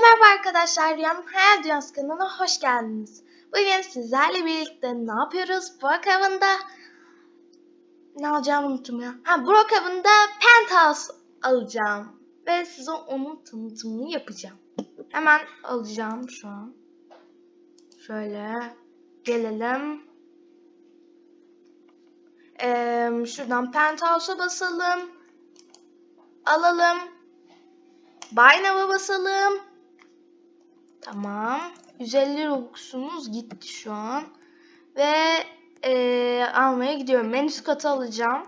merhaba arkadaşlar. Rüyam Hayal Dünyası kanalına hoş geldiniz. Bugün sizlerle birlikte ne yapıyoruz? Brookhaven'da ne alacağımı unuttum ya. Ha Brookhaven'da Penthouse alacağım. Ve size onun tanıtımını yapacağım. Hemen alacağım şu an. Şöyle gelelim. Ee, şuradan Penthouse'a basalım. Alalım. Buy Now'a basalım. Tamam. 150 Robux'umuz gitti şu an. Ve eee, almaya gidiyorum. En üst katı alacağım.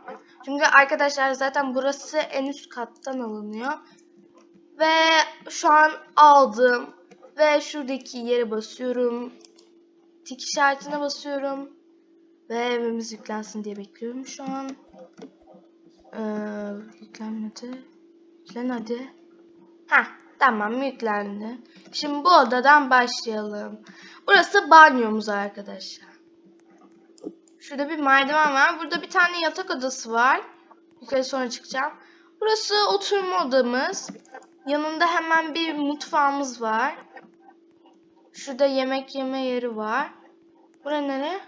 Çünkü arkadaşlar zaten burası en üst kattan alınıyor. Ve şu an aldım. Ve şuradaki yere basıyorum. Tik işaretine basıyorum. Ve evimiz yüklensin diye bekliyorum şu an. Ee, yüklenmedi. Yüklen hadi. Heh, tamam yüklendi. Şimdi bu odadan başlayalım. Burası banyomuz arkadaşlar. Şurada bir merdiven var. Burada bir tane yatak odası var. Yukarı sonra çıkacağım. Burası oturma odamız. Yanında hemen bir mutfağımız var. Şurada yemek yeme yeri var. Bura nere?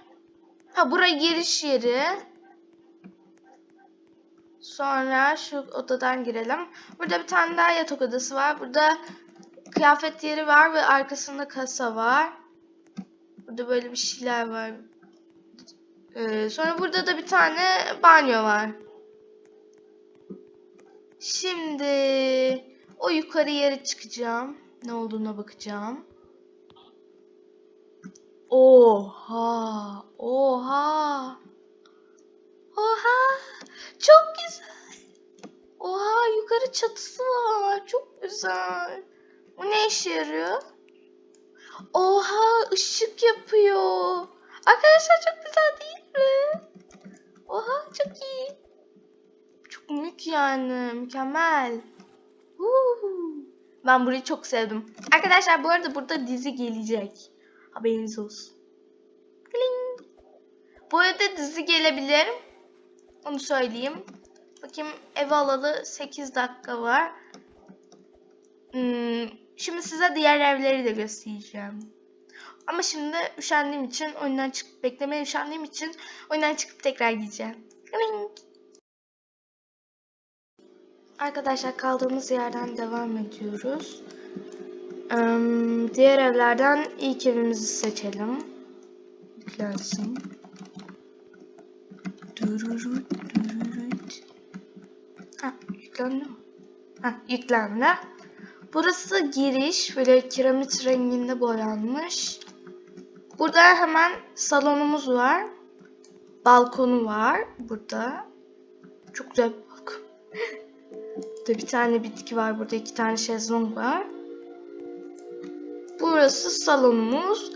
Ha bura giriş yeri. Sonra şu odadan girelim. Burada bir tane daha yatak odası var. Burada kıyafet yeri var ve arkasında kasa var. Burada böyle bir şeyler var. Ee, sonra burada da bir tane banyo var. Şimdi o yukarı yere çıkacağım. Ne olduğuna bakacağım. Oha! Oha! Oha! Çok güzel. Oha yukarı çatısı var. Çok güzel. Bu ne işe yarıyor? Oha ışık yapıyor. Arkadaşlar çok güzel değil mi? Oha çok iyi. Çok mük yani. Mükemmel. Huu. Ben burayı çok sevdim. Arkadaşlar bu arada burada dizi gelecek. Haberiniz olsun. Kling. Bu arada dizi gelebilir. Onu söyleyeyim. Bakayım ev alalı 8 dakika var. Hmm, şimdi size diğer evleri de göstereceğim. Ama şimdi üşendiğim için oyundan çıkıp beklemeye üşendiğim için oyundan çıkıp tekrar gideceğim. Kling. Arkadaşlar kaldığımız yerden devam ediyoruz. Em, diğer evlerden ilk evimizi seçelim. Yüklensin. Dururut, dururut. Ha, yüklendi? Ha, yüklendi. Burası giriş. Böyle kiremit renginde boyanmış. Burada hemen salonumuz var. Balkonu var burada. Çok güzel bir balkon. Burada bir tane bitki var. Burada iki tane şezlong var. Burası salonumuz.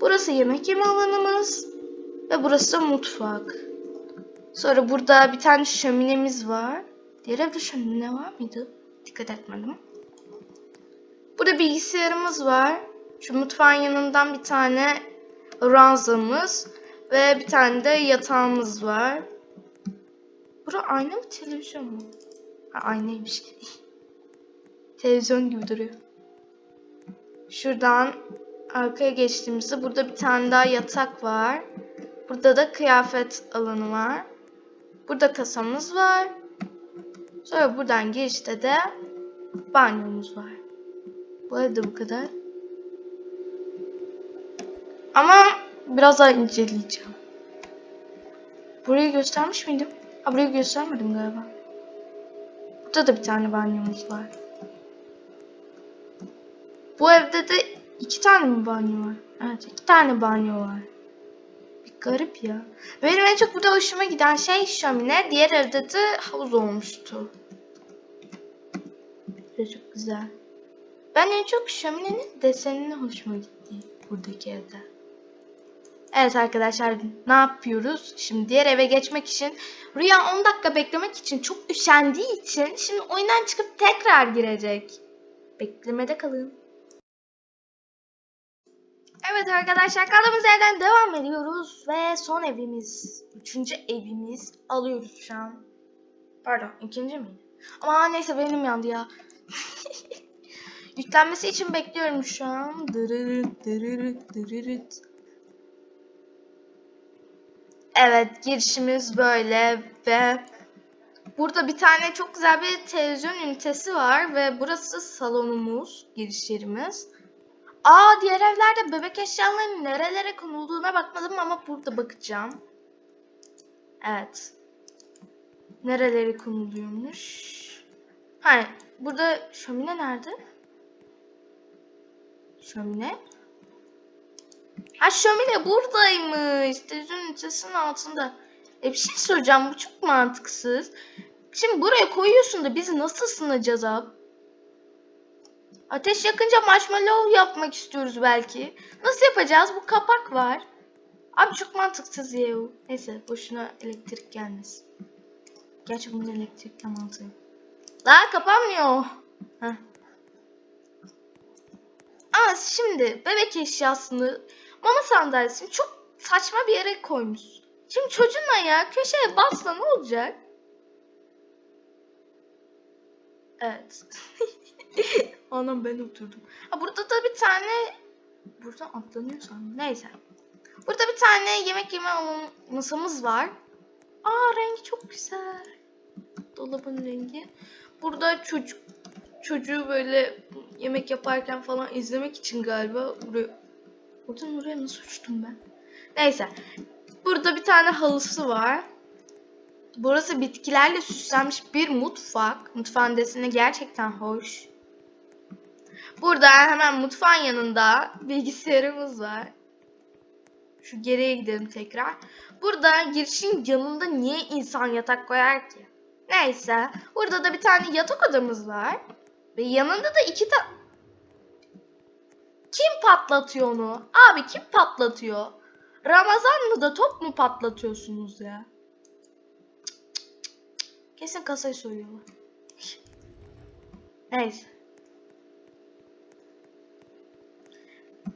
Burası yemek yeme alanımız. Ve burası mutfak. Sonra burada bir tane şöminemiz var. Diğer evde şömine var mıydı? Dikkat etmedim. Burada bilgisayarımız var. Şu mutfağın yanından bir tane ranzamız ve bir tane de yatağımız var. Bura ayna mı televizyon mu? Ha aynaymış. televizyon gibi duruyor. Şuradan arkaya geçtiğimizde burada bir tane daha yatak var. Burada da kıyafet alanı var. Burada kasamız var. Sonra buradan girişte de banyomuz var. Bu evde bu kadar. Ama biraz daha inceleyeceğim. Burayı göstermiş miydim? Ha burayı göstermedim galiba. Burada da bir tane banyomuz var. Bu evde de iki tane mi banyo var? Evet iki tane banyo var. Garip ya. Benim en çok burada hoşuma giden şey şömine. Diğer evde de havuz olmuştu. Böyle çok güzel. Ben en çok şöminenin desenine hoşuma gitti buradaki evde. Evet arkadaşlar ne yapıyoruz? Şimdi diğer eve geçmek için Rüya 10 dakika beklemek için çok üşendiği için şimdi oyundan çıkıp tekrar girecek. Beklemede kalın. Evet arkadaşlar kaldığımız yerden devam ediyoruz ve son evimiz, üçüncü evimiz alıyoruz şu an. Pardon ikinci mi? Ama neyse benim yandı ya. Yüklenmesi için bekliyorum şu an. Dırırıt, dırırıt, dırırıt. Evet girişimiz böyle ve burada bir tane çok güzel bir televizyon ünitesi var ve burası salonumuz, giriş yerimiz. Aa diğer evlerde bebek eşyalarının nerelere konulduğuna bakmadım ama burada bakacağım. Evet. Nereleri konuluyormuş? Hayır. Burada şömine nerede? Şömine? Ha şömine buradaymış. Televizyon ünitesinin altında. E bir şey soracağım. Bu çok mantıksız. Şimdi buraya koyuyorsun da biz nasıl ısınacağız abi? Ateş yakınca marshmallow yapmak istiyoruz belki. Nasıl yapacağız? Bu kapak var. Abi çok mantıksız ya. Neyse boşuna elektrik gelmesin. Gerçi bunun elektrikle mantığı. yok. Daha kapanmıyor. Heh. Ama şimdi bebek eşyasını mama sandalyesini çok saçma bir yere koymuş. Şimdi çocuğun ayağı köşeye bassa ne olacak? Evet. Anam ben oturdum. Ha burada da bir tane buradan atlanıyor sandım. Neyse. Burada bir tane yemek yeme masamız var. Aa rengi çok güzel. Dolabın rengi. Burada çocuk çocuğu böyle yemek yaparken falan izlemek için galiba buraya Oradan oraya nasıl uçtum ben? Neyse. Burada bir tane halısı var. Burası bitkilerle süslenmiş bir mutfak. Mutfağın deseni gerçekten hoş. Burada hemen mutfağın yanında bilgisayarımız var. Şu geriye gidelim tekrar. Burada girişin yanında niye insan yatak koyar ki? Neyse. Burada da bir tane yatak odamız var. Ve yanında da iki tane... Kim patlatıyor onu? Abi kim patlatıyor? Ramazan mı da top mu patlatıyorsunuz ya? Kesin kasayı soyuyorlar. Neyse.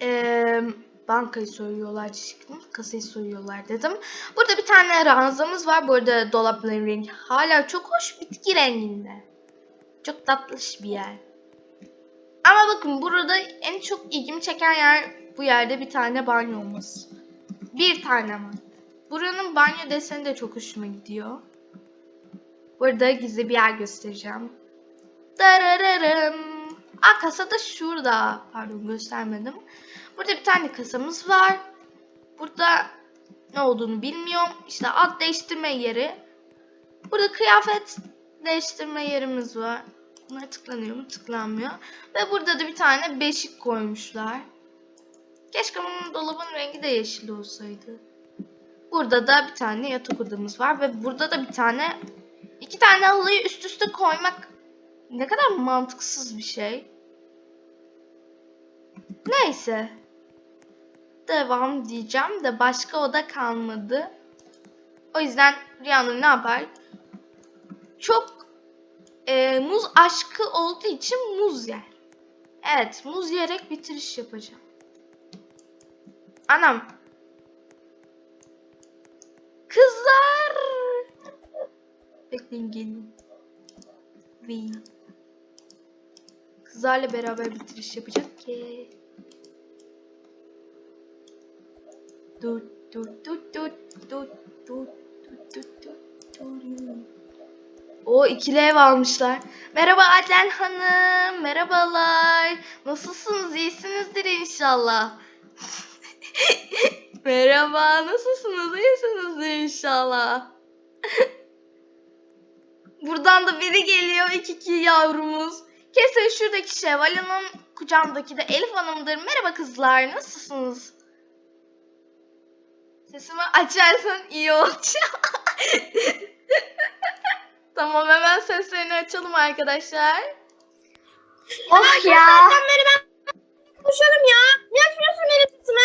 Ee, bankayı soyuyorlar çıktım. Kasayı soyuyorlar dedim. Burada bir tane ranzamız var. Bu arada dolapların rengi hala çok hoş bitki renginde. Çok tatlış bir yer. Ama bakın burada en çok ilgimi çeken yer bu yerde bir tane banyo olması. Bir tane ama. Buranın banyo deseni de çok hoşuma gidiyor. Burada gizli bir yer göstereceğim. Darararım. Aa kasa da şurada. Pardon göstermedim. Burada bir tane kasamız var. Burada ne olduğunu bilmiyorum. İşte alt değiştirme yeri. Burada kıyafet değiştirme yerimiz var. Bunlar tıklanıyor mu? Tıklanmıyor. Ve burada da bir tane beşik koymuşlar. Keşke bunun dolabın rengi de yeşil olsaydı. Burada da bir tane yatak odamız var ve burada da bir tane iki tane halıyı üst üste koymak ne kadar mantıksız bir şey. Neyse. Devam diyeceğim de başka oda kalmadı. O yüzden Rüyanın ne yapar? Çok e, muz aşkı olduğu için muz yer. Evet, muz yiyerek bitiriş yapacağım. Anam. Kızlar. Bekleyin gelin. Ve kızlarla beraber bitiriş yapacak ki. O ikili ev almışlar. Merhaba Adlen Hanım. Merhabalar. Nasılsınız? İyisinizdir inşallah. Merhaba. Nasılsınız? İyisinizdir inşallah. Buradan da biri geliyor. iki iki yavrumuz. Kesin şuradaki Şevval Hanım kucağımdaki de Elif Hanım'dır. Merhaba kızlar. Nasılsınız? Sesimi açarsan iyi olacak. Tamam hemen seslerini açalım arkadaşlar. Oh ya. beri ben konuşuyorum ya. Ne yapıyorsun benim sesime?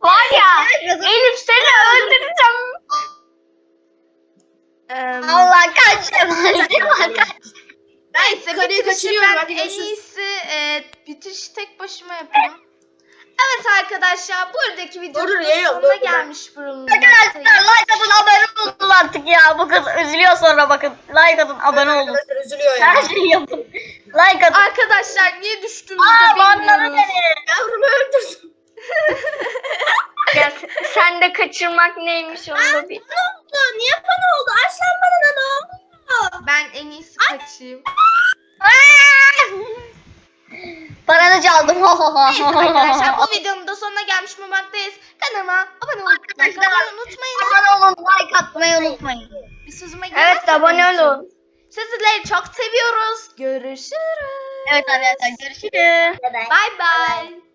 Var ya. Elif seni öldüreceğim. Eee, Allah kaç. Allah kaç. Neyse bitirişi kaçırıyorum, ben hadi en görüşürüz. iyisi e, bitiriş tek başıma yapayım. Evet arkadaşlar buradaki videonun sonuna gelmiş bulunmaktayız. Arkadaşlar like atın abone olun artık ya. Bu kız üzülüyor sonra bakın. Like atın abone olun. Arkadaşlar üzülüyor ya. Her şeyi yapın. Like atın. Arkadaşlar niye düştüğümüzü Aa de banladı bilmiyoruz. beni. Yavrumu öldürdüm. Ya sen de kaçırmak neymiş onu da bil. Ne oldu? Niye bana oldu? Aslan bana ne oldu? Ben en iyisi kaçayım. Paranı çaldım. Neyse arkadaşlar bu videonun da sonuna gelmiş bulunmaktayız. Kanalıma abone atmayı unutmayın. abone olun, like atmayı unutmayın. Bir sözüme Evet gelmezse abone olun. Sizleri çok seviyoruz. Görüşürüz. Evet arkadaşlar görüşürüz. Bye bye.